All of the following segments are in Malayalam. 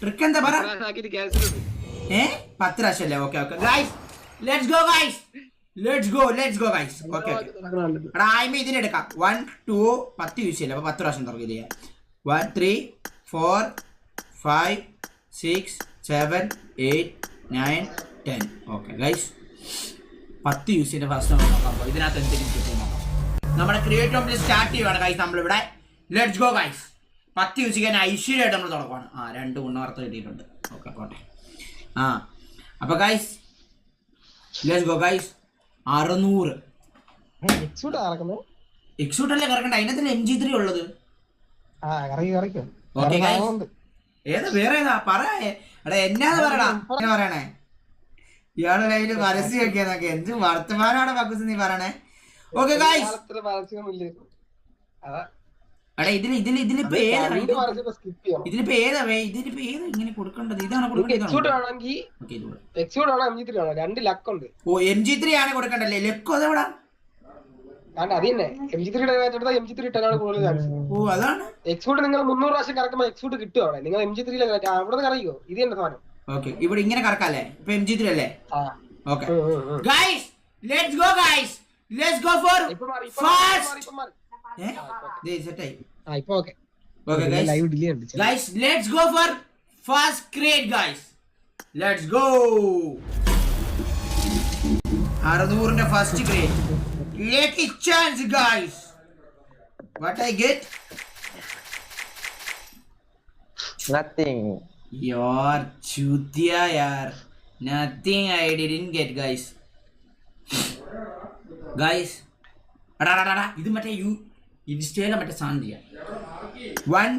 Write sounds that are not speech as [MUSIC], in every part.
ട്രിക്ക് എന്താ പറ ഏ? പത്ത് പ്രാവശ്യം അല്ലേ okay. Okay guys let's go guys let's go let's go guys okay എടാ ആയ്മ ഇതിനെടുക്കാം വൺ ടു പത്ത് യൂസ് ചെയ്യില്ല? അപ്പൊ പത്ത് പ്രാവശ്യം തുടങ്ങി ചെയ്യാം one three four five six seven eight nine ten okay guys പത്ത് യൂസ് ചെയ്യുന്ന ഫസ്റ്റ് നമ്മൾ നോക്കാം. അപ്പോൾ ഇതിനകത്ത് എന്തെങ്കിലും കിട്ടും നോക്കാം. നമ്മുടെ ക്രിയേറ്റ് കമ്പനി സ്റ്റാർട്ട് ചെയ്യുവാണ് ഗൈസ് നമ്മളിവിടെ. ലെറ്റ്സ് ഗോ ഗൈസ് പത്ത് യൂസ് ചെയ്യാൻ ഐശ്വര്യമായിട്ട് നമ്മൾ തുടക്കമാണ് ആ രണ്ട് ഗുണവാർത്ത കിട്ടിയിട്ടുണ്ട്. ഓക്കെ പോട്ടെ. ആ അപ്പൊ ഗൈസ് ഗോ ഗൈസ് അറുന്നൂറ്. എക്സൂട്ടല്ലേ കറക്കണ്ട? അതിനകത്തല്ലേ എം ജി ത്രീ ഉള്ളത്. ഓക്കെ ഗൈസ് ഏതാ വേറെ ഏതാ? പറ. എടാ എന്നാന്ന് പറയടാ? എന്നാ പറയണേ? ഇയാൾ കയ്യിൽ പരസ്യം കഴിക്കാന്നൊക്കെ എന്ത് വർത്തമാനാണ് പക്കുസ് നീ പറയണേ? ഓക്കെ ഗൈസ് അതാ. എടാ ഇതിൽ ഇതിൽ ഇതിലിപ്പോ ഏതാ ഇതിലിപ്പോ ഏതാ ഇതിലിപ്പോ ഏതാ ഇങ്ങനെ കൊടുക്കേണ്ടത്? ഇതാണ് കൊടുക്കേണ്ടത്? ത്രീ രണ്ട് ലക്ക് ഉണ്ട്. ഓ എം ജി ത്രീ ആണ് കൊടുക്കണ്ടല്ലേ ലക്കോ അതെവിടാ? കാരണം അത് തന്നെ. എം ജി ത്രീയുടെ എടുത്താൽ എം ജി ത്രീ ഇട്ടാണ് കൂടുതൽ ചാൻസ് ഓ അതാണ്. എക്സൂട്ട് നിങ്ങൾ മുന്നൂറ് പ്രാവശ്യം കറക്കുമ്പോൾ എക്സൂട്ട് കിട്ടും അവിടെ. നിങ്ങൾ എം ജി ത്രീയിലെ അവിടെ കറക്കിയോ ഇത് തന്നെ സാധനം. ഓക്കെ ഇവിടെ ഇങ്ങനെ കറക്കാല്ലേ? ഇപ്പൊ എം ജി ത്രീ അല്ലേ? Okay. Guys let's go guys let's go for fast സെറ്റായി ആ ഇപ്പൊ ഓക്കെ ഗൈസ് ലൈവ് ഡിലേ ഉണ്ട് Guys, let's go for first grade, guys. Let's go. അറുന്നൂറിന്റെ first grade lucky chance guys what I get Nothing. Your ചൂത്തിയ Yar nothing I didn't get guys guys എടാ ഇത് മറ്റേ യു ഇൻസ്റ്റയിലെ മറ്റേ സാധനം ചെയ്യാം. One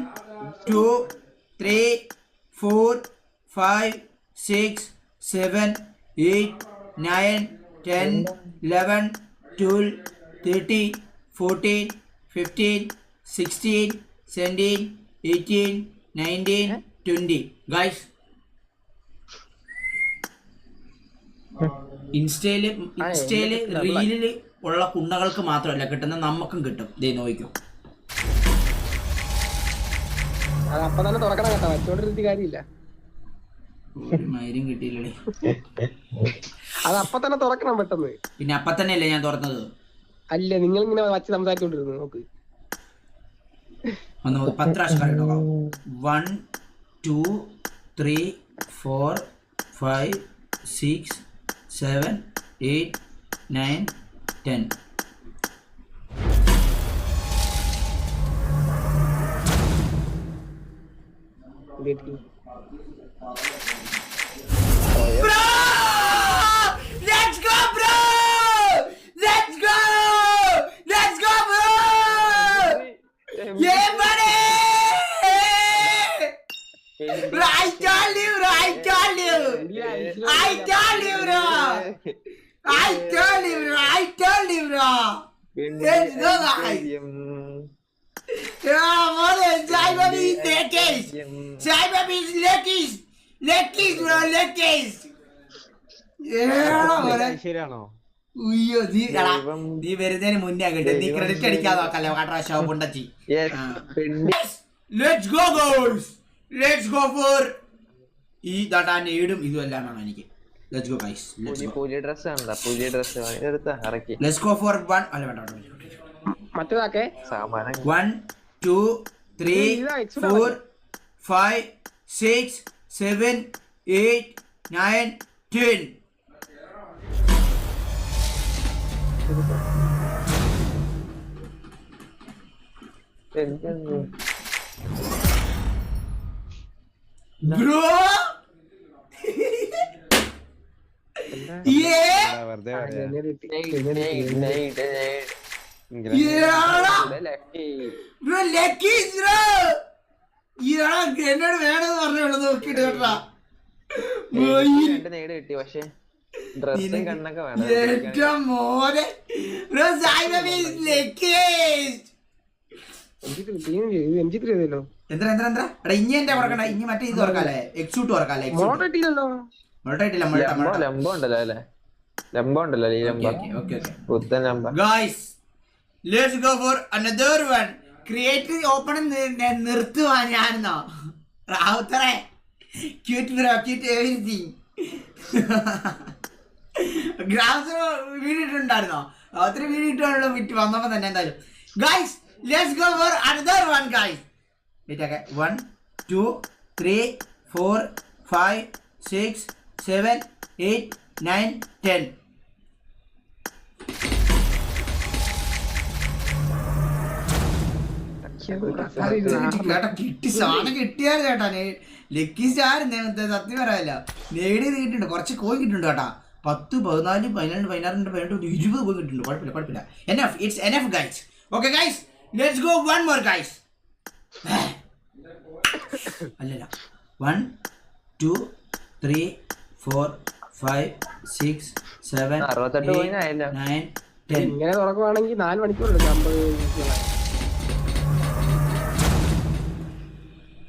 two three four five six seven eight nine ten eleven twelve thirteen fourteen fifteen sixteen seventeen eighteen nineteen twenty guys ഇൻസ്റ്റയിൽ ഇൻസ്റ്റയിൽ റീലിൽ ഉള്ള കുണ്ടകൾക്ക് മാത്രമല്ല കിട്ടുന്ന നമുക്കും കിട്ടും. ദേ നോയിക്കും. അപ്പൊ തന്നെ തുറക്കണം കേട്ടോ വച്ചോണ്ടിരുത്തി കാര്യമില്ല. ഒരു മൈരും കിട്ടിയില്ലേ അത് അപ്പൊ തന്നെ തുറക്കണം പെട്ടെന്ന്. പിന്നെ അപ്പൊ തന്നെയല്ലേ ഞാൻ തുറന്നത്? അല്ല നിങ്ങൾ ഇങ്ങനെ വച്ച് സംസാരിച്ചോണ്ടിരുന്നു നോക്ക്. ഒന്ന്. പത്ത് പ്രാവശ്യം one two three four five six seven eight nine ten കേട്ടിട്ട്. ശരിയാണോ? ഉയ്യോ നീ എടാ, നീ വരുന്നതിന് മുന്നേ ആകട്ടെ നീ ക്രെഡിറ്റ് അടിക്കാതെ നോക്കല്ലേ കട്ര shop ഉണ്ടച്ചി yes let's go goals let's go for ഈ ദാട്ടാ നേടും ഇതും എല്ലാം എനിക്ക്. Let's go guys let's go. Go പുതിയ ഡ്രസ് ആണല്ലോ പുതിയ ഡ്രസ് എടുത്ത? ഇറക്കി. ലെറ്റ്സ് ഗോ ഫോർ one അല്ല വേണ്ട വേണ്ട, മറ്റേതാക്കെ സാമാനം. വൺ ടു ത്രീ ഇതാ, extra four five six seven eight nine ten എന്തെന്ന്? ബ്രോ ഏ വെറുതെ എന്നെ കിട്ടി. Nade, nade, nade. ഏടാ ഇവിടെ lucky. ബ്രോ ലക്കീസ് ബ്രോ എന്നോട് വേണമെന്ന് പറഞ്ഞു നോക്കിട്ട് കേട്ടാ. നേട് കിട്ടി പക്ഷെ ഡ്രസ്സും കണ്ണൊക്കെ വേണം മോനെ. എന്താ എന്താ എന്താ ഇനി എന്റെ തുറക്കണ്ട. ഇനി മറ്റേ ഇത് തുറക്കാല്ലേ? എക്സൂട്ട് തുറക്കാല്ലേ? ഇട്ടില്ലല്ലോ മുളട്ടായിട്ടില്ല ലംബോ ഉണ്ടല്ലോ അല്ലേ? ലംബോ ഉണ്ടല്ലോ ഈ ലംബോ. പുത്തൻ Lambo. Guys let's go for another one create open നിർത്തുവാ ഞാനെന്നോ. റാവുത്തറേ. Cute bro cute everything grass വീണിട്ടുണ്ടായിരുന്നോ ഒത്തിരി വീണിട്ടുള്ളൂ വിറ്റ് വന്നപ്പോ തന്നെ എന്തായാലും. Guys let's go for another one guys wait ഒക്കെ one two three four five six seven eight nine ten കേട്ടാ കിട്ടി സാധനം കിട്ടിയാൽ ചേട്ടാ ലക്കി സ്റ്റാർ സത്യം പറയാല്ല നേടിയത് കിട്ടിയിട്ടുണ്ട് കുറച്ച് കോയി കിട്ടിയിട്ടുണ്ട് കേട്ടാ. പത്ത് പതിനാല് പതിനാല് പതിനാറ് പതിനെട്ട് ഇരുപത് കോയി കിട്ടിയിട്ടുണ്ട്. കുഴപ്പമില്ല കുഴപ്പമില്ല. Enough it's enough guys okay guys let's go one more guys അല്ലല്ല. One two three four five six seven. Nine ten. ഇങ്ങനെ തുറക്കുവാണെങ്കിൽ നാല് മണിക്കൂർ എടുക്കും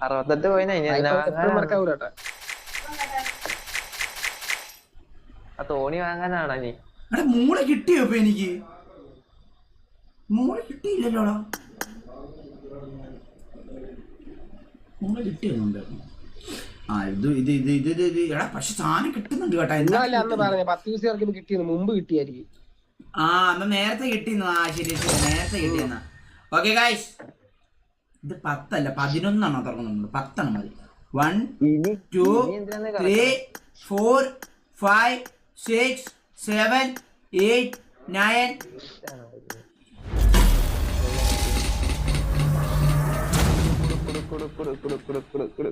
അറുപത്തെട്ട് പോയിന് ആ തോണി വാങ്ങാനാണോ നീ എടാ മൂളെ കിട്ടിയോ ഇപ്പൊ എനിക്ക്? മൂള കിട്ടിയില്ലല്ലോടാ. മൂള കിട്ടിയൊന്നുണ്ട് ആ ഇത് ഇത് ഇത് ഇത് ഇത് ഇത്. എടാ പക്ഷെ സാധനം കിട്ടുന്നുണ്ട് കേട്ടാ. എന്താ എന്നാലേ അന്ന് പറഞ്ഞ പത്ത് ദിവസം ഇത് കിട്ടിയത് മുമ്പ് കിട്ടിയായിരിക്കും. ആ അന്ന് നേരത്തെ കിട്ടിയെന്നു. ആ ശരി ശരി നേരത്തെ കിട്ടിയെന്നാ. ഓക്കെ ഗായ്സ് ഇത് പത്തല്ല പതിനൊന്നെണ്ണോ തുറക്കുന്നുണ്ട് പത്തെണ്ണം മതി. One two three four five six seven eight nine കുടു കുടു കുടു കുടു കുടു കുടു.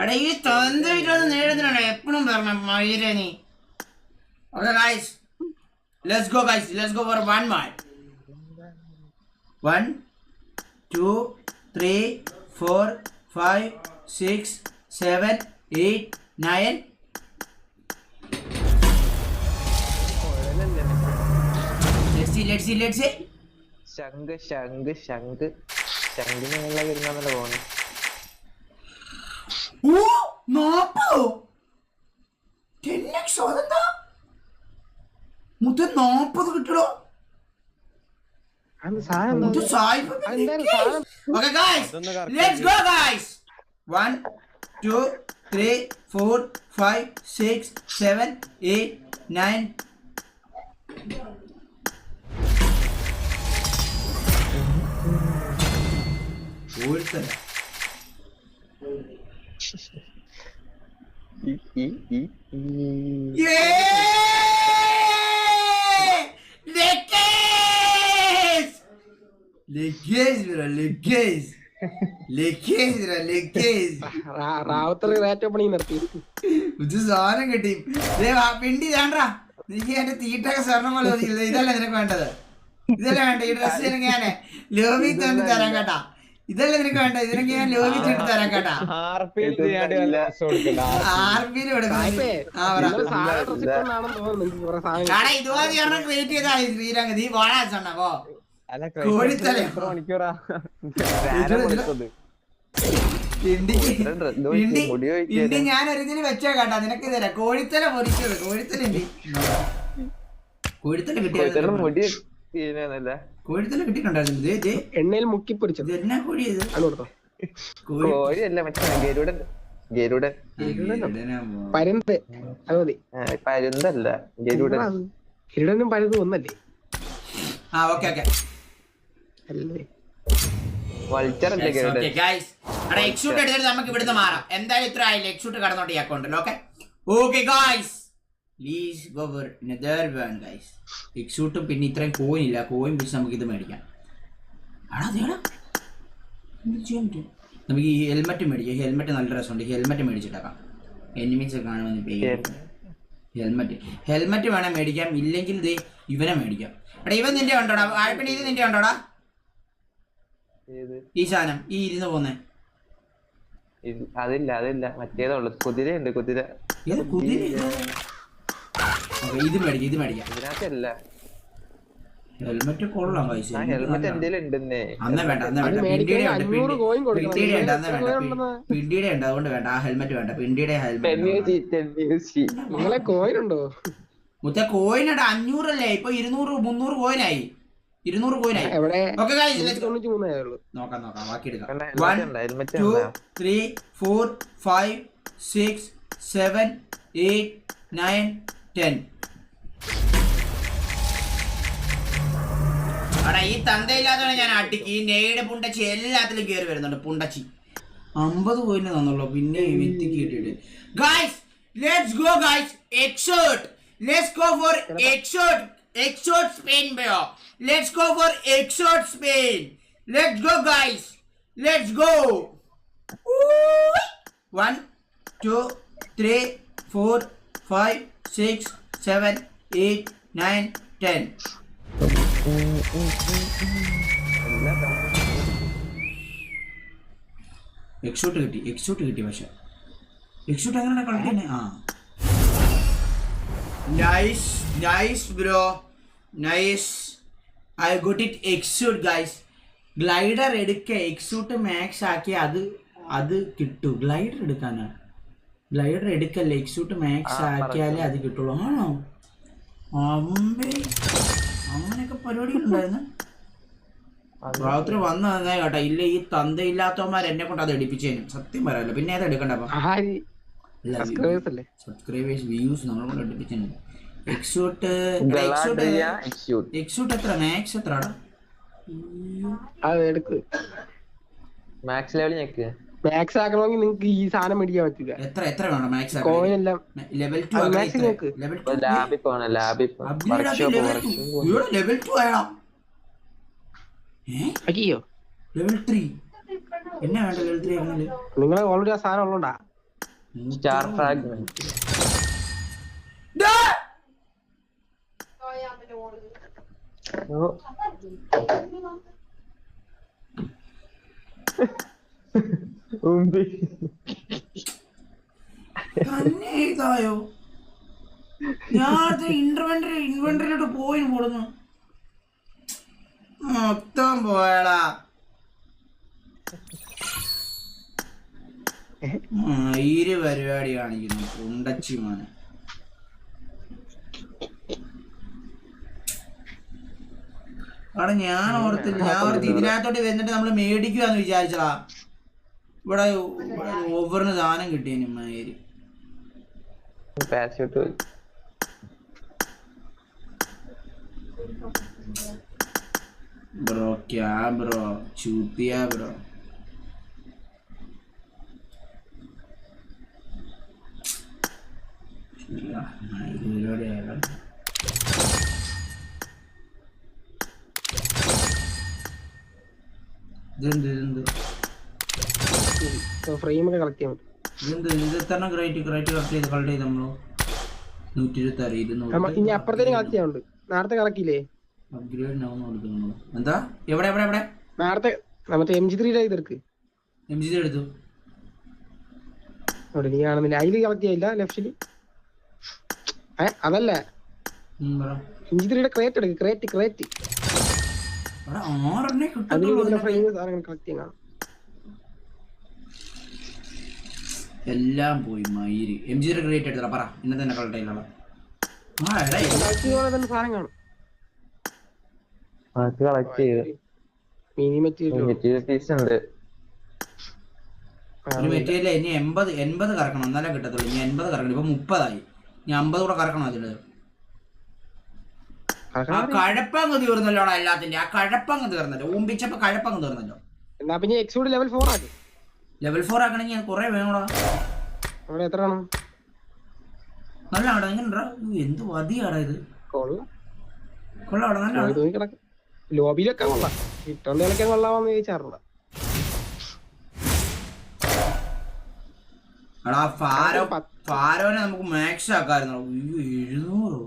എടാ ഈ തൊന്തയിട്ടൊന്ന് നേടുന്നുണ്ടോ എപ്പോഴും പറഞ്ഞ മയിര നീ okay guys let's go guys let's go for one more one two three four five six seven eight nine let's see let's see let's see ശംഖ് ശംഖ് ശംഖ്. ശംഖിന് മുകളിൽ വരുന്നല്ലോ പോകുന്നത് ഓ നാപ്പതോ ടെൻ എക്സോ അതെന്താ? മുത്ത നാപ്പത് കിട്ടണോ? അത് സാധനം? മുത്ത സായിപ്പ് അതെന്തായാലും സാധനം? Okay, guys, let's നിർത്തി. ഇത് സാധനം കിട്ടി. പിണ്ടി വേണ്ടാ എനിക്ക് എന്റെ തീട്ടൊക്കെ സ്വർണം പോലെ ഇതല്ല നിനക്ക് വേണ്ടത്? ഇതല്ലേ വേണ്ട ഈ ഡ്രസ് ഞാൻ ലോബി തന്നെ തരാം കേട്ടാ. ഇതല്ലേ നിനക്ക് വേണ്ട ഇതിനൊക്കെ ഞാൻ ലോബി ഇട്ട് തരാൻ കേട്ടാ. ആർപിയിൽ ഇതുപോലെ ക്രിയേറ്റ് ചെയ്താ ശ്രീരംഗ. നീ പോ. കോഴിത്തല. ഒഴിച്ച് ഞാൻ ഒരു വെച്ചാ വെച്ചോ കേട്ടാ. നിനക്ക് തരാം. കോഴിത്തല പൊരിച്ചത് കോഴിത്തല ഇണ്ടി. കോഴിത്തല കിട്ടിയ കോഴിത്തല കിട്ടിയിട്ടുണ്ടായിരുന്നു. എണ്ണയിൽ മുക്കി പൊരിച്ചത് എന്നാ കോഴി കോഴി മറ്റേ പരുന്ത്. അത് മതി. പരുന്തല്ല ഗരുഡൻ. കിരീടനും പരുന്തും ഒന്നല്ലേ? ആ ഓക്കെ ഓക്കെ. അല്ലേ? അല്ലേ നമുക്ക് ഇവിടുന്ന് മാറാം. എന്തായാലും ഇത്ര ആയില്ല എക്സൂട്ട് കടന്നോട്ട് ഈ അക്കൗണ്ടിൽ ഓക്കെ ഓക്കെ ഗൈസ് പ്ലീസ് ഗവർ നെതർ വാൻ ഗൈസ് എക്സൂട്ടും പിന്നെ ഇത്രയും കോയിൻ ഇല്ല. കോയിൻ പിടിച്ച് നമുക്ക് ഇത് മേടിക്കാം. ആടാ അതേടാ ചെയ്യാൻ പറ്റും നമുക്ക് ഈ ഹെൽമെറ്റ് മേടിക്കാം. ഹെൽമെറ്റ് നല്ല രസമുണ്ട്. ഹെൽമെറ്റ് മേടിച്ചിട്ടാക്കാം. എനിമീസ് കാണുമെന്ന് പേര് ഹെൽമെറ്റ് ഹെൽമെറ്റ് വേണം മേടിക്കാം. ഇല്ലെങ്കിൽ ഇത് ഇവനെ മേടിക്കാം. എടാ ഇവൻ നിന്റെ ഉണ്ടോടാ ആഴപ്പിണി ഇത് നിന്റെ ഉണ്ടോടാ ഈ സാധനം ഈ ഇരുന്ന് പോന്നെ. അതില്ല അതില്ല. മറ്റേതുള്ളു കുതിരയുണ്ട് കുതിര. കുതിര ഇത്? മേടിക്കാം ഇത് മേടിക്കാം. ഇതിനകത്തല്ല. ഹെൽമെറ്റ് കൊള്ളാം പൈസ ഹെൽമെറ്റ് എന്തെങ്കിലും ഉണ്ടെന്നേ. അന്നേ വേണ്ട അന്നേ വേണ്ട. പിണ്ടിയുടെ ഉണ്ട്. പിണ്ടിയുടെ ഉണ്ട് അന്നേ വേണ്ട. പിണ്ടിയുടെ ഉണ്ട് അതുകൊണ്ട് വേണ്ട. ആ ഹെൽമെറ്റ് വേണ്ട. പിണ്ടിയുടെ ഹെൽമെറ്റ് കോയിനുണ്ടോ മുത്ത കോയിനടാ അഞ്ഞൂറല്ലേ? ഇപ്പൊ ഇരുന്നൂറ് മുന്നൂറ് കോയിനായി ഇരുന്നൂറ് കോയിനായി ഓക്കെ നോക്കാം നോക്കാം. ബാക്കി എടുക്കാം. One two. Three four five six seven eight nine ten ഈ തന്തയില്ലാത്തവനെ ഞാൻ അട്ടിക്ക് ഈ പുണ്ടച്ചി എല്ലാത്തിലും കയറി വരുന്നുണ്ട്. പുണ്ടച്ചി. അമ്പത് പോയിന്റ് തന്നുള്ളൂ പിന്നെ വിത്തിക്ക് കിട്ടിയിട്ട് ഗായ്സ് ലെറ്റ്സ് ഗോ ഗായ്സ് എക്സോട്ട് ലെറ്റ്സ് ഗോ ഫോർ എക്സോട്ട് എക്സോട്ട് സ്പെയിൻ ബയോ ലെറ്റ്സ് ഗോ ഫോർ എക്സോട്ട് Spain let's go guys let's go one two three four five six seven eight nine ten എക്സൂട്ട് കിട്ടി എക്സൂട്ട് കിട്ടി പക്ഷെ. എക്സൂട്ട് എങ്ങനെ കളിക്കണേ ആ. Nice nice bro nice I got it എക്സൂട്ട് guys glider എടുക്ക എക്സൂട്ട് മാക്സ് ആക്കി അത് അത് കിട്ടും. ഗ്ലൈഡർ എടുക്കാനാണ് ഗ്ലൈഡർ എടുക്കല്ലേ എക്സൂട്ട് മാക്സ് ആക്കിയാലേ അത് കിട്ടുള്ളൂ. ആണോ? അമ്പേ. അങ്ങനെയൊക്കെ പരിപാടികളുണ്ടായിരുന്നു രാത്രി വന്നു നന്നായി കേട്ടോ. ഇല്ല ഈ തന്തയില്ലാത്തവന്മാർ എന്നെ കൊണ്ട് അത് എടുപ്പിച്ചേനും. സത്യം പറയാലോ. പിന്നെ അത് എടുക്കണ്ടപ്പ സബ്സ്ക്രൈബേഴ്സ് അല്ലേ? സബ്സ്ക്രൈബേഴ്സ് വ്യൂസ് നമ്മളെ കൊണ്ട് എടുപ്പിച്ചേനും. എക്സൂട്ട് എക്സൂട്ട് എത്ര? മാക്സ് എത്ര മാക്സ് ലെവൽ ഞെക്ക് മാക്സ് ആക്കണമെങ്കിൽ നിങ്ങൾക്ക് ഈ സാധനം മേടിക്കാൻ പറ്റില്ല എത്ര എത്ര വേണം മാക്സ് കോയിൻ എല്ലാം. ലെവൽ ടു അത് max നോക്ക്. ലെവൽ ഇപ്പൊ ലാബിൽ പോണം ലാബിൽ വർക്ക്ഷോപ്പ് വർക്ക്ഷോപ്പ് ലെവൽ ടു ആയണം ഏ? അയ്യോ ലെവൽ ത്രീ എന്നാ വേണ്ട ലെവൽ ത്രീ ആക്കണല്ലേ നിങ്ങൾ ഓൾറെഡി ആ സാധനം ഉള്ളോണ്ടാ. സ്റ്റാർ ഫ്രാഗ്മെന്റ് [LAUGHS] തന്നെ ഇതായോ ഞാൻ ഇൻവെന്ററി ഇൻവെന്ററിയിലോട്ട് പോയി പോടുന്നു മൊത്തം പോയടാ. ഈര് പരിപാടി കാണിക്കുന്നു ഉണ്ടച്ചി മോനെ. അവിടെ ഞാൻ ഓർത്തില്ല. ഞാൻ ഓർത്ത് ഇതിനകത്തോട്ട് വന്നിട്ട് നമ്മൾ മേടിക്കുവാന്ന് വിചാരിച്ചടാ ഇവിടെ ഓവറിന് സാധനം കിട്ടിയതിന് മാതിരി ബ്രോ ക്യാ ബ്രോ ചൂത്തിയ ബ്രോ ഇതിലൂടെ ഇതെന്ത് ഇതെന്ത്? ഫ്രെയിം ഒക്കെ കളക്ട് ചെയ്യാൻ കളക്ട് കളക്ട് ഇനി അപ്പുറത്തേക്ക് കളക്ട് ചെയ്യാനുണ്ട്. നേരത്തെ കളക്കില്ലേ അപ്ഗ്രേഡ് എന്താ? എവിടെ എവിടെ എവിടെ? നേരത്തെ മറ്റേ എം ജി ത്രീയുടെ ഇതെടുക്ക് എം ജി എടുത്തു. അവിടെ നീ കാണുന്നില്ല. അതിൽ കളക്ട് ചെയ്യില്ല ലെഫ്റ്റിൽ അതല്ല. എം ജി ത്രീയുടെ ക്രേറ്റ് എടുക്ക്. ക്രേറ്റ് ക്രേറ്റ് അതിൽ ഫ്രെയിം സാധനങ്ങൾ കളക്ട് ചെയ്യാൻ കാണും. എല്ലാം പോയി മയിര് എം ജിയുടെ ക്രിയേറ്റ് എടുത്തറ പറ. ഇന്നത്തെ തന്നെ കളക്ട് മിനി മെറ്റീരിയൽ ഇനി എൺപത് എൺപത് കറക്കണം. എന്നാലേ കിട്ടത്തുള്ളൂ. ഇനി എൺപത് കറക്കണം. ഇപ്പൊ മുപ്പതായി. ഇനി അമ്പത് കൂടെ കറക്കണം അതിൽ. ആ കഴപ്പങ്ങ് തീർന്നല്ലോടാ എല്ലാത്തിന്റെ ആ കഴപ്പങ്ങ് തീർന്നല്ലോ. ഊമ്പിച്ചപ്പോ കഴപ്പങ്ങ് തീർന്നല്ലോ. എന്നാ പിന്നെ എക്സൂഡ് ലെവൽ ഫോർ ആക്കി. ലെവൽ ഫോർ ആക്കണമെങ്കിൽ കുറെ വേണോടാ. അവിടെ എത്ര ആണ് നല്ല ആടാ എങ്ങനെ എന്ത് വതിയാടാ ഇത്. കൊള്ളാം. കൊള്ളാടാ നല്ല ലോബിയിലൊക്കെ കൊള്ളാം. ഇട്ടോണ്ട് കളിക്കാൻ കൊള്ളാമെന്ന് ചോദിച്ചാറുള്ള എടാ ഫാരോ ഫാരോനെ നമുക്ക് മാക്സ് ആക്കായിരുന്നു അയ്യോ എഴുന്നൂറോ.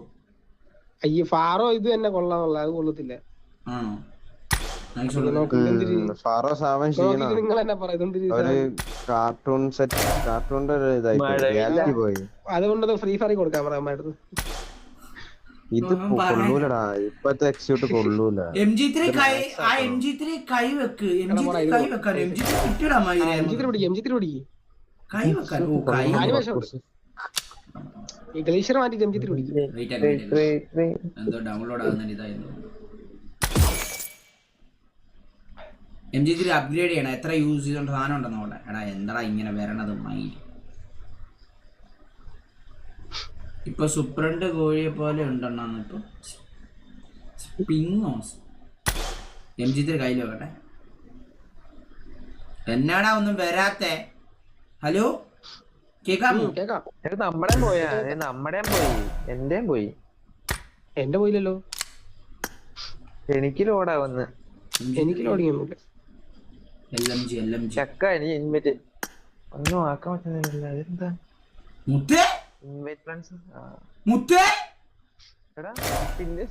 അയ്യ ഫാറോ ഇത് തന്നെ കൊള്ളാന്നുള്ള അത് കൊള്ളത്തില്ല. ആണോ? കാർട്ടൂൺ സെറ്റ് കാർട്ടൂണിന്റെ ഒരു ഇതായി. റിയാലിറ്റി പോയി. അതുകൊണ്ട് ഫ്രീ ഫയർ കൊടുക്കാൻ പറയാൻ അമ്മയുടെ ഇത് കൊള്ളൂലടാ. ഇപ്പത്തെ എക്സ്യൂട്ട് കൊള്ളൂല. എം ജി ത്രീ കൈ ആ എം ജി ത്രീ കൈ വെക്ക്. എം ജി ത്രീ കൈ വെക്കാൻ എം ജി ത്രീ കിട്ടിയടാ എം ജി ത്രീ പിടിക്കും എം ജി ത്രീ പിടിക്കും. കൈ വെക്കാൻ ഓ കൈ ഗ്ലേഷ്യർ മാറ്റി എം ജി ത്രീ പിടിക്കും. എന്തോ ഡൗൺലോഡ് ആകുന്ന ഇതായിരുന്നു എം ജി ത്രീ അപ്ഗ്രേഡ് ചെയ്യണം. എത്ര യൂസ് ചെയ്തോണ്ട് സാധനം ഉണ്ടെന്ന് അവിടെ എടാ എന്താ ഇങ്ങനെ വരണത്? മൈ. ഇപ്പൊ സുപ്രണ്ട് കോഴിയെ പോലെ ഉണ്ടെണ്ണാന്ന് ഇപ്പൊ പിങ്ങോ എം ജി ത്രീ കയ്യിൽ വെക്കട്ടെ. എന്നാടാ ഒന്നും വരാത്തെ? ഹലോ കേക്കാമോ? നമ്മടേം പോയാ. ഇത് നമ്മടേം പോയി. എന്റെയും പോയി. എന്റെ പോയില്ലല്ലോ. എനിക്ക് ലോഡാ വന്ന് എനിക്ക് ലോഡിങ് ഒന്നുമില്ല ചക്ക എനിക്ക് ഇൻവൈറ്റ് ഒന്നും ആക്കാൻ പറ്റുന്നില്ല അതെന്താ? മുത്തേ? ഇൻവൈറ്റ് ഫ്രണ്ട്സ് മുത്തേ? എടാ പിന്നെ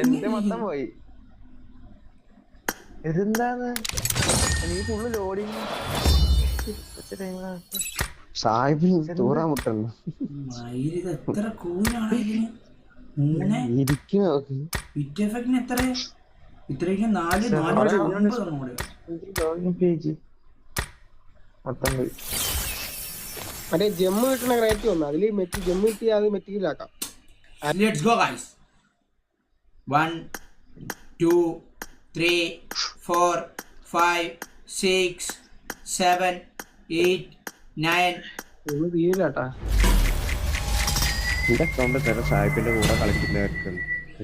എന്റെ മൊത്തം പോയി? ഇതെന്താന്ന് എനിക്ക് ഫുള്ള് ലോഡിങ് സാഹിബിന് തൂറാൻ മൂന്ന് ഇരിക്കും നോക്ക്. എത്ര ഇത്രയ്ക്ക് നാല് നാല് ഒമ്പത്. ലോഗിൻ പേജ് മൊത്തം പോയി മറ്റേ ജമ്മ് കിട്ടണ ക്രേറ്റ് വന്നു അതിൽ മെറ്റി ജമ്മ് കിട്ടി അത് മെറ്റീരിയലാക്കാം Let's go, guys. One, two, three, four, five, six, seven, eight, nine. ജമ്മ് തീരില്ലാട്ടാ എന്റെ അക്കൗണ്ട് തരാം സാഹിബിന്റെ കൂടെ കളിക്കുന്നവർക്ക്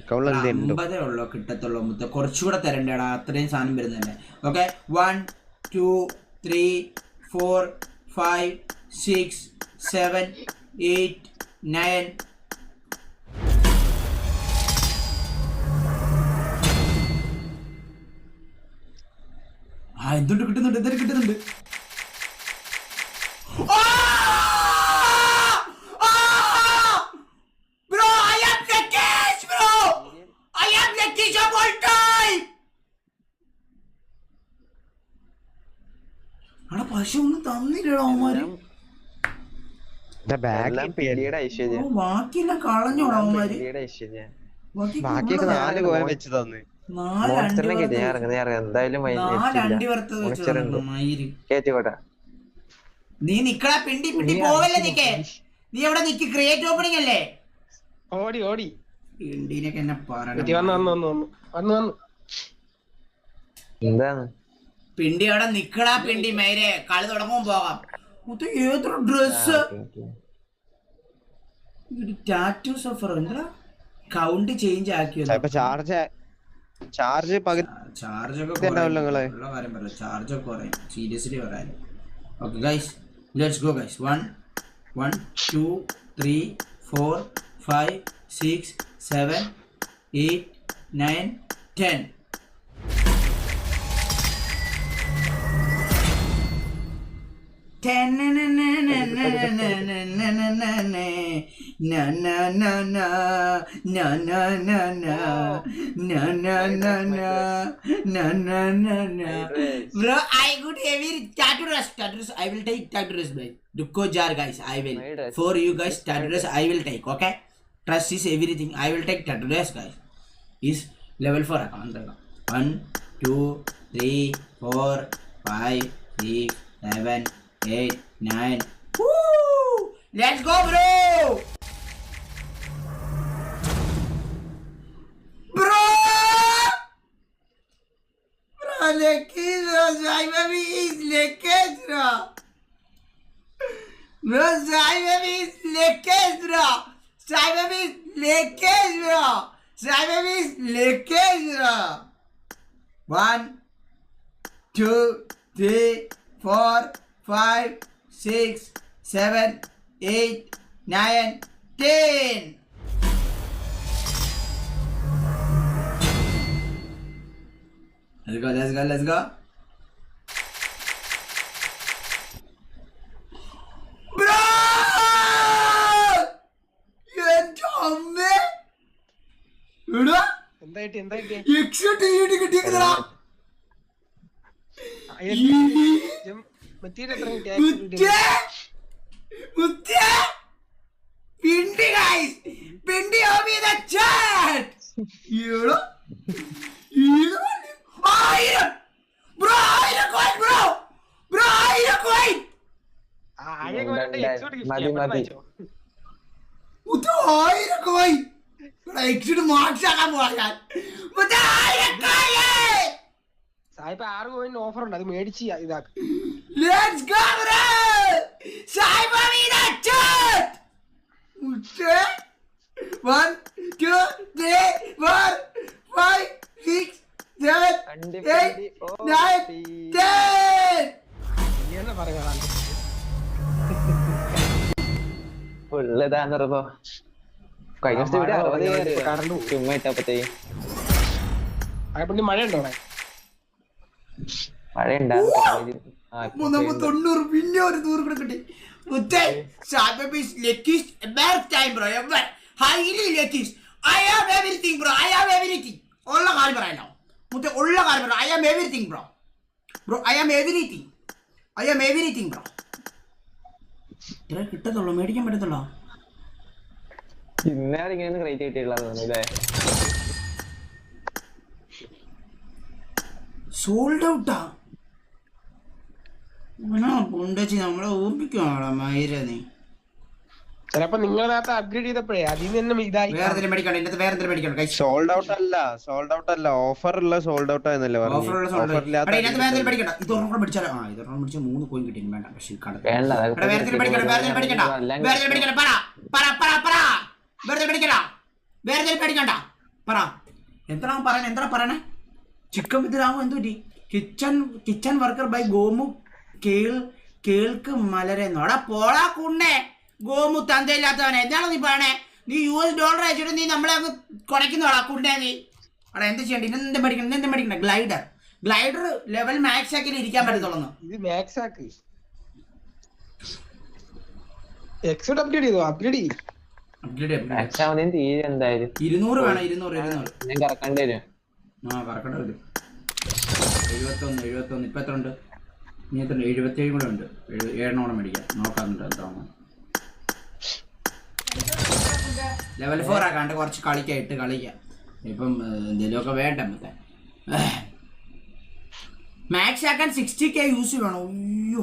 അമ്പതേ ഉള്ളൂ കിട്ടത്തുള്ളൂ മുത്ത്. കുറച്ചുകൂടെ തരണ്ടേടാ അത്രയും സാധനം വരുന്നതല്ലേ okay one two three four five six seven eight nine ആ എന്തുണ്ട്? കിട്ടുന്നുണ്ട് എന്തൊരു കിട്ടുന്നുണ്ട്. പശു ഒന്നും തന്നില്ലടാ അവന്മാര്. ബാക്കിയെല്ലാം കളഞ്ഞോടാ അവന്മാര്. ബാക്കിയൊക്കെ നാല് കോയം വെച്ച് തന്ന്. നീ നിക്കടാ പിണ്ടി പിണ്ടി പോവല്ലേ നിക്കേ? നീ എവിടെ നിക്ക്. ക്രിയേറ്റ് ഓപ്പണിംഗ് അല്ലേ? ഓടി ഓടി. പിണ്ടീനൊക്കെ എന്നെ പറഞ്ഞു വന്ന് പറയണം വന്ന് വന്ന് വന്ന്. വന്ന് വന്ന്. എന്താണ്? പിണ്ടി അവിടെ നിക്കടാ പിണ്ടി മേരെ. കളി തുടങ്ങും പോകാം. മുത്ത ഏതൊരു ഡ്രസ് ടാറ്റു സഫർ എന്താ കൗണ്ട് ചേഞ്ച് ആക്കിയോ ഇപ്പൊ ചാർജ് ചാർജ് ചാർജ് ഒക്കെ കാര്യം പറയില്ല ചാർജ് ഒക്കെ കുറയും. സീരിയസ്ലി പറയാൻ. Okay guys let's go guys one one two three four five six seven eight nine ten na na na na na na na na na na na na na na na na bro I could heavy tattooers tattooers I will take tattooers bhai dukko jar guys I will for you guys tattooers I will take okay trust is everything I will take tattooers guys is level 4 account 1 2 3 4 5 6 7 eight, nine. Woo! Let's go, bro! Bro! Bro, the kids are driving me is leakage, bro. Bro, driving me is leakage, bro. Driving me is leakage, bro. Driving me is leakage, bro. One, two, three, four, five, six, seven, eight, nine, ten. Let's go, let's go, let's go. Bro! എന്റെ അമ്മ എന്തായിട്ട് എന്തായിട്ട് വീട് കിട്ടിയതാ പിണ്ടി guys Pindi of the chat എടാ ഇത് ആയിരം. ബ്രോ ആയിരം കോയിൻ ബ്രോ. ബ്രോ ആയിരം കോയിൻ മതി, മതി. മുത്തു ആയിരം കോയിൻ എക്സിഡ് മാർക്സ് ആക്കാൻ പോകാൻ മുത്തു ആയിരം കോയിൻ സായിപ്പ് ആറ് കോയിൻ ഓഫർ ഉണ്ട്. അത് മേടിച്ച് ഇതാക്ക്. Let's go, bro! Saibamina chat! Okay. One, two, three, four, five, six, seven, eight, nine, ten! Full ഇതാന്ന് പറയുമ്പോ കഴിഞ്ഞ ദിവസം ഇവിടെ മഴ അറുപത് പോകും. ചുമ്മാ ഇട്ടപ്പത്തേ മഴ ഉണ്ടോ മഴ ഉണ്ടായിരുന്നു മൂന്നാമത് തൊണ്ണൂറ് പിന്നെ ഒരു നൂറ് കൂടെ കിട്ടി. ഉള്ള കാര്യം പറയാനോ മുത്തേ ഉള്ള കാര്യം bro I am everything bro bro I am everything I am everything bro ഇത്ര കിട്ടത്തുള്ളൂ. മേടിക്കാൻ പറ്റത്തുള്ളൂ? ഇന്നേരം ഇങ്ങനെ ക്രേറ്റ് തോന്നുന്നു അല്ലേ? സോൾഡ് ഔട്ടാ പൊണ്ടച്ചി നമ്മളെ ഓർമ്മിക്കുവാണോ മൈര നീ ചിലപ്പോ നിങ്ങൾ നേരത്തെ അപ്ഗ്രേഡ് ചെയ്തപ്പോഴേ അതിൽ നിന്ന് ഇതായി സോൾഡ് ഔട്ട് അല്ല സോൾഡ് ഔട്ട് അല്ല. ഓഫർ ഉള്ള സോൾഡ് ഔട്ട് ആയിരുന്നല്ലേ പറയണേ പറയണേ ചിക്കൻ വിത്ത് രാമു എന്ത് kitchen kitchen worker by Gomu. കേൾ കേൾക്ക് മലരെന്നോ എടാ പോളാ കുണ്ണേ. ഗോമു തന്തയില്ലാത്തവനെ. എന്താണ് നീ പറയണേ? നീ യു എസ് ഡോളർ അയച്ചിട്ട് നീ നമ്മളെ അങ്ങ് കുറയ്ക്കുന്നോളാ കുണ്ണേ നീ. അവിടെ എന്ത് ചെയ്യണ്ട? ഇന്നെന്ത് ഇന്ന് ഇന്നെന്ത് പഠിക്കണം. ഗ്ലൈഡർ ഗ്ലൈഡർ ലെവൽ മാക്സ് ആക്കി ഇരിക്കാൻ പറ്റത്തുള്ളൂ ഇത് മാക്സ് ആക്ക്. എക്സോട്ട് അപ്ഗ്രേഡ് ചെയ്തോ? അപ്ഗ്രേഡ് ചെയ്യും. അപ്ഗ്രേഡ് അപ്ഗ്രേഡ് മാക്സ് ആവുന്നതിന് തീരെ എന്തായാലും. ഇരുന്നൂറ് വേണം ഇരുന്നൂറ് ഇരുന്നൂറ്. ഞാൻ കറക്കേണ്ടി വരും. ആ കറക്കണ്ട വരും. എഴുപത്തൊന്ന് എഴുപത്തൊന്ന് ഇപ്പം എത്ര ഉണ്ട് ഇനി എത്ര? എഴുപത്തേഴ് കൂടെ ഉണ്ട്. ഏഴെണ്ണോണം മേടിക്കാം. നോക്കാറുണ്ട് എത്രയാണ് ലെവൽ ഫോർ ആക്കാണ്ട് കുറച്ച് കളിക്കായിട്ട് കളിക്കാം. ഇപ്പം എന്തെങ്കിലുമൊക്കെ വേണ്ട മറ്റേ മാക്സ് ആക്കാൻ സിക്സ്റ്റി കെ യൂസ് വേണം. അയ്യോ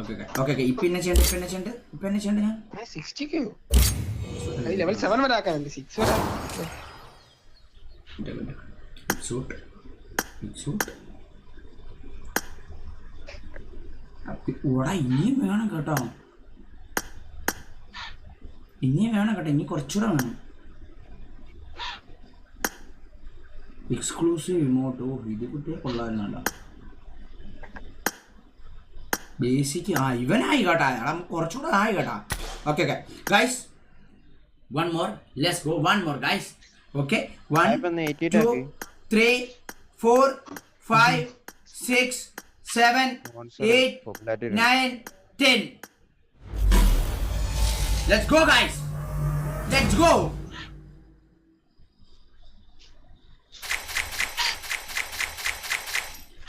ഓക്കെ ഓക്കെ ഓക്കെ ഇപ്പൊ എന്നെ ചെയ്യണ്ട ഇപ്പൊ എന്നെ ചെയ്യണ്ട ഇപ്പൊ എന്നെ ചെയ്യണ്ട ഞാൻ? സിക്സ്റ്റി കെ ലെവൽ സെവൻ വരെ ആക്കാനുണ്ട് സിക്സ് വരെ. സൂട്ട് സൂട്ട് ഓടാ ഇനിയും വേണം കേട്ടോ. ഇനിയും വേണം കേട്ടോ ഇനി കുറച്ചുകൂടെ വേണം. എക്സ്ക്ലൂസീവ് ഇമോട്ട് ഓ ഇത് കുട്ടിയെ കൊള്ളായിരുന്നണ്ട ബേസിക് ആ ഇവനായി കേട്ടാ. എടാ കുറച്ചുകൂടെ ആയി കേട്ടാ. Okay okay guys one more let's go one more guys okay one ഇപ്പൊ ഒന്ന് 88 two, ആക്കി. Eight, popularity. nine, ten. Let's go, guys. Let's go.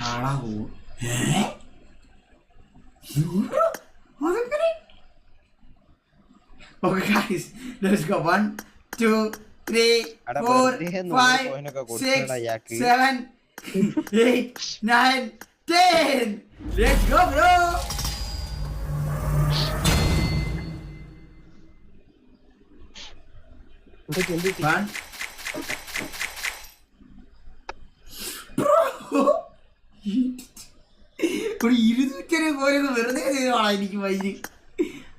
ആടാ ഓ ഏ? യൂറോ? അതെങ്ങനെ? Okay, guys, let's go. One, two, three, four, five, six, seven, eight, nine, ten. Let's go, bro. One. Bro. ഒരു ഇരുന്നൂറ്റര പോലൊക്കെ വെറുതെ ചെയ്തോളാം എനിക്ക് വൈകി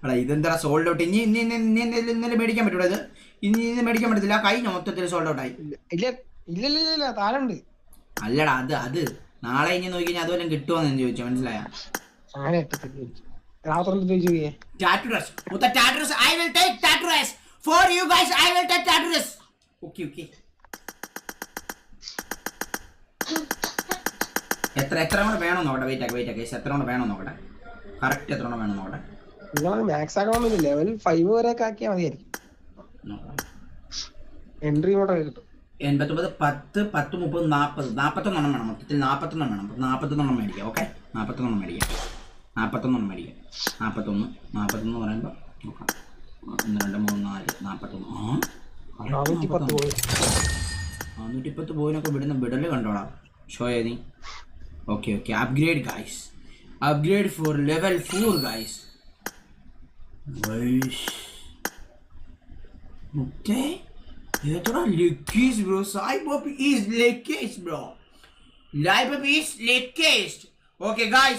എടാ ഇതെന്താ സോൾഡ് ഔട്ട് ഇനി ഇനി ഇനി ഇനി ഇന്നലെ മേടിക്കാൻ പറ്റൂടാ ഇത് ഇനി ഇന്ന് മേടിക്കാൻ പറ്റത്തില്ല കഴിഞ്ഞ മൊത്തത്തിൽ സോൾഡ് ഔട്ട് ആയി ഇല്ല ഇല്ല ഇല്ല താഴെ അല്ലടാ അത് അത് നാളെ ഇനി നോക്കി അതുപോലെ അതുവല്ലം കിട്ടുമോന്ന് ചോദിച്ചു മനസ്സിലായ? എത്ര എത്ര കൂടെ വേണം നോക്കട്ടെ വെയിറ്റ് ആക്കി വെയിറ്റ് ആക്കി. എത്ര കൂടെ വേണം നോക്കട്ടെ. കറക്റ്റ് എത്ര കൂടെ വേണം നോക്കട്ടെ. മാക്സ് ആക്കണമെന്നില്ല. ലെവൽ ഫൈവ് വരെ ആക്കിയാൽ മതിയായിരിക്കും. എൻട്രി മോഡൽ കിട്ടും. എൺപത്തൊമ്പത് പത്ത് പത്ത് മുപ്പത് നാൽപ്പത് നാൽപ്പത്തൊന്നെണ്ണം വേണം. മൊത്തത്തിൽ നാൽപ്പത്തൊന്നെണ്ണം വേണം. നാൽപ്പത്തൊന്നെണ്ണം മേടിക്കാം ഓക്കെ? നാൽപ്പത്തൊന്നെണ്ണം മേടിക്കാം. നാൽപ്പത്തൊന്നെണ്ണം മേടിക്കാം. നാൽപ്പത്തൊന്ന് നാൽപ്പത്തൊന്ന് പറയുമ്പോൾ നോക്കാം. ഒന്ന് രണ്ട് മൂന്ന് നാല് നാൽപ്പത്തൊന്ന് ആ? നാനൂറ്റി പത്ത് പോയി നാനൂറ്റി പത്ത് പോയിനൊക്കെ വിടുന്ന വിടൽ കണ്ടോടാ. ഷോ ഏതി okay okay upgrade guys upgrade for level four guys മുട്ടേ ഏതോടാ ലെക്കീസ് ബ്രോ സായി പോപ്പി ഈസ് ലെക്കീസ് ബ്രോ ലൈവ് പീസ് ലേറ്റസ്റ്റ് ഓക്കെ ഗായ്സ്